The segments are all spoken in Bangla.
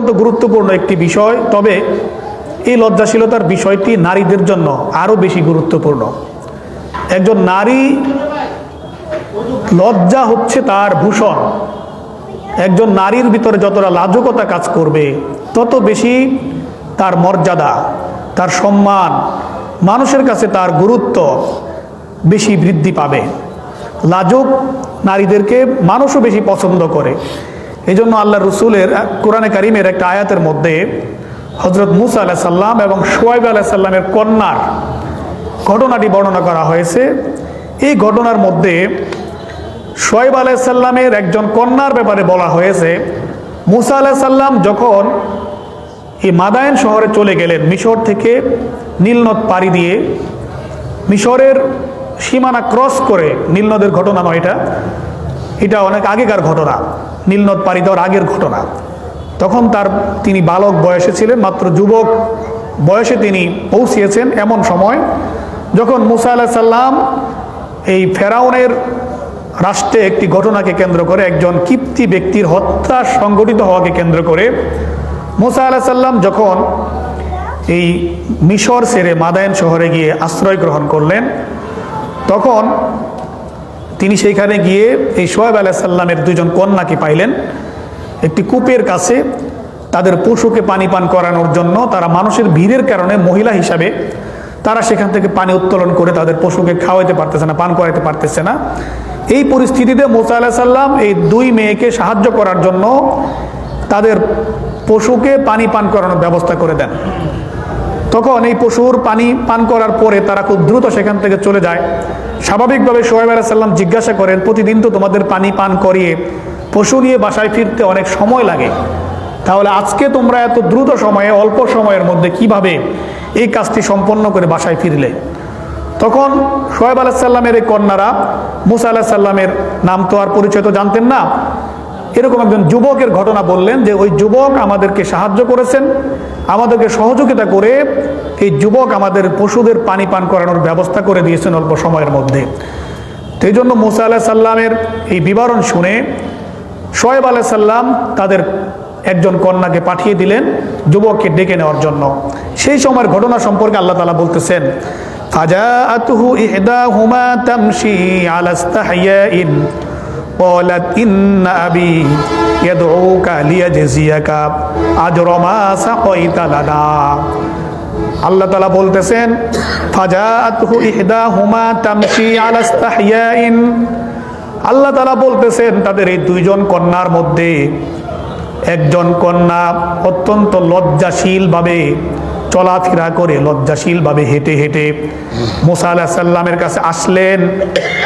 অত্যন্ত গুরুত্বপূর্ণ একটি বিষয়, তবে এই লজ্জাশীলতার বিষয়টি নারীদের জন্য আরও বেশি গুরুত্বপূর্ণ। একজন নারী লজ্জা হচ্ছে তার ভূষণ। একজন নারীর ভিতরে যতটা লাজকতা কাজ করবে, তত বেশি তার মর্যাদা, তার সম্মান মানুষের কাছে তার গুরুত্ব বেশি বৃদ্ধি পাবে। লাজক নারীদেরকে মানুষও বেশি পছন্দ করে। এই জন্য আল্লাহ রসুলের কোরআনে কারিমের একটা আয়াতের মধ্যে হজরত মুসা আলাহ সাল্লাম এবং সোয়াইব আলাহ সাল্লামের কন্যার ঘটনাটি বর্ণনা করা হয়েছে। এই ঘটনার মধ্যে সোয়েব আলাইসাল্লামের একজন কন্যার ব্যাপারে বলা হয়েছে, মুসা আলাইসাল্লাম যখন এই মাদায়ন শহরে চলে গেলেন মিশর থেকে নীলনদ পাড়ি দিয়ে, মিশরের সীমানা ক্রস করে, নীলনদের ঘটনা নয় এটা এটা অনেক আগেকার ঘটনা, নীলনদ পাড়ি দেওয়ার আগের ঘটনা। তখন তার তিনি বালক বয়সে ছিলেন, মাত্র যুবক বয়সে তিনি পৌঁছিয়েছেন এমন সময়, যখন মুসা আলাহ সাল্লাম এই ফেরাউনের রাষ্ট্রে একটি ঘটনাকে কেন্দ্র করে, একজন কিপ্তি ব্যক্তির হত্যা সংগঠিত হওয়াকে কেন্দ্র করে, মুসা আলাহ সাল্লাম যখন এই মিশর সেরে মাদায়ন শহরে গিয়ে আশ্রয় গ্রহণ করলেন, তখন তিনি সেইখানে গিয়ে এই সোহেব আলাহ সাল্লামের দুজন কন্যাকে পাইলেন। একটি কূপের কাছে তাদের পশুকে পানি পান করানোর জন্য তারা মানুষের ভিড়ের কারণে মহিলা হিসাবে তারা সেখান থেকে পানি উত্তোলন করে তাদের পশুকে খাওয়াইতে পারতেছে না, পান করাইতে পারতেছে না। এই পরিস্থিতিতে মোসা আলাহ সাল্লাম এই দুই মেয়েকে সাহায্য করার জন্য তাদের পশুকে পানি পান করানোর ব্যবস্থা করে দেন। তখন এই পশুর পানি পান করার পরে তারা খুব দ্রুত সেখান থেকে চলে যায়। স্বাভাবিকভাবে সোহেব আলাহ সাল্লাম জিজ্ঞাসা করেন, প্রতিদিন তো তোমাদের পানি পান করিয়ে পশু নিয়ে বাসায় ফিরতে অনেক সময় লাগে। তাহলে আজকে তোমরা এত দ্রুত সময়ে, অল্প সময়ের মধ্যে কীভাবে এই কাজটি সম্পন্ন করে বাসায় ফিরলে? তখন সোহেব আলাহিসাল্লামের এই কন্যারা মুসা আলাহ সাল্লামের নাম তো আর পরিচয় তো জানতেন না। এরকম একজন যুবকের ঘটনা বললেন যে ওই যুবক আমাদেরকে সাহায্য করেছেন, আমাদেরকে সহযোগিতা করে এই যুবক আমাদের পশুদের পানি পান করানোর ব্যবস্থা করে দিয়েছেন অল্প সময়ের মধ্যে। এই জন্য মুসা আলাহ সাল্লামের এই বিবরণ শুনে শোয়েব আলাহ সাল্লাম তাদের একজন কন্যাকে পাঠিয়ে দিলেন যুবককে ডেকে নেওয়ার জন্য। সেই সময়ের ঘটনা সম্পর্কে আল্লাহ তালা বলতেছেন, ফাজাআতুহু ইহদাহুমা তামশি আলা ইস্তাহইয়াইন قالت إن أبي يدعوك ليجزيك أجر ما سقيت لنا আল্লাহ তালা বলতেছেন ফাজাআতুহু ইহদাহুমা তামশি আলা ইস্তাহইয়াইন আল্লাহ তালা বলতেছেন তাদের এই দুইজন কন্যার মধ্যে একজন কন্যা অত্যন্ত লজ্জাশীলভাবে চলাফেরা করে লজ্জাশীলভাবে হেঁটে হেঁটে মুসা আলাহ সাল্লামের কাছে আসলেন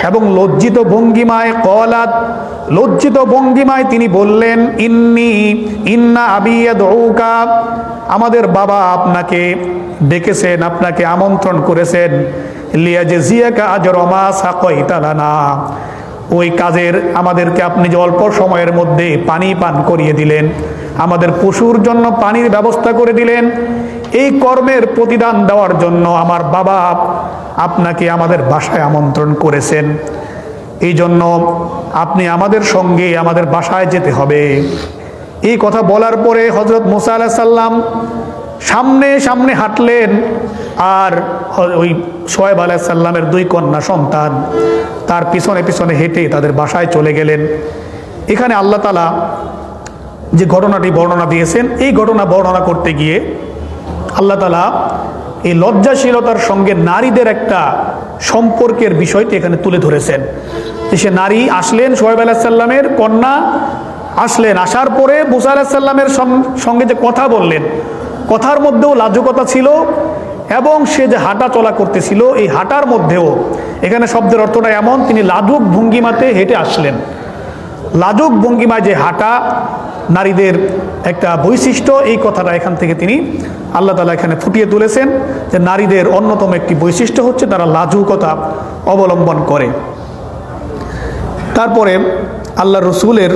এবং লজ্জিত ভঙ্গিমায় কলাত লজ্জিত ভঙ্গিমায় তিনি বললেন, ইন্নি, ইন্না আবিয়া দৌকা আমাদের বাবা আপনাকে ডেকেছেন, আপনাকে আমন্ত্রণ করেছেন। লিয়া যে জিয়াকা আজ রমা সাকই তালানা ওই কাজের আমাদেরকে আপনি যে অল্প সময়ের মধ্যে পানি পান করিয়ে দিলেন, আমাদের পশুর জন্য পানির ব্যবস্থা করে দিলেন এই কর্মের প্রতিদান দেওয়ার জন্য আমার বাবা আপনাকে আমাদের বাসায় আমন্ত্রণ করেছেন। এই জন্য আপনি আমাদের সঙ্গে আমাদের বাসায় যেতে হবে। এই কথা বলার পরে হজরত মুসা আলাহ সাল্লাম সামনে সামনে হাঁটলেন আর ওই সোয়েব আলাহ সাল্লামের দুই কন্যা সন্তান তার পিছনে পিছনে হেঁটে তাদের বাসায় চলে গেলেন। এখানে আল্লাহ তালা যে ঘটনাটি বর্ণনা দিয়েছেন, এই ঘটনা বর্ণনা করতে গিয়ে আল্লাহ তালা এই লজ্জাশীলতার সঙ্গে নারীদের একটা সম্পর্কের বিষয়টি এখানে তুলে ধরেছেন। সে নারী আসলেন সোহেব আলাহিসাল্লামের কন্যা, আসলেন, আসার পরে মুসা আলাহিসাল্লামের সঙ্গে যে কথা বললেন, কথার মধ্যেও লাজুকতা ছিল এবং সে যে হাঁটা চলা করতেছিল, এই হাঁটার মধ্যেও এখানে শব্দের অর্থটা এমন, তিনি লাজুক ভঙ্গিমাতে হেঁটে আসলেন। লাজুক ভঙ্গিমায় যে হাঁটা নারীদের একটা বৈশিষ্ট্য, এই কথাটা এখান থেকে তিনি আল্লাহ তালা এখানে ফুটিয়ে তুলেছেন যে নারীদের অন্যতম একটি বৈশিষ্ট্য হচ্ছে তারা লাজুকতা অবলম্বন করে। তারপরে আল্লাহ রসুলের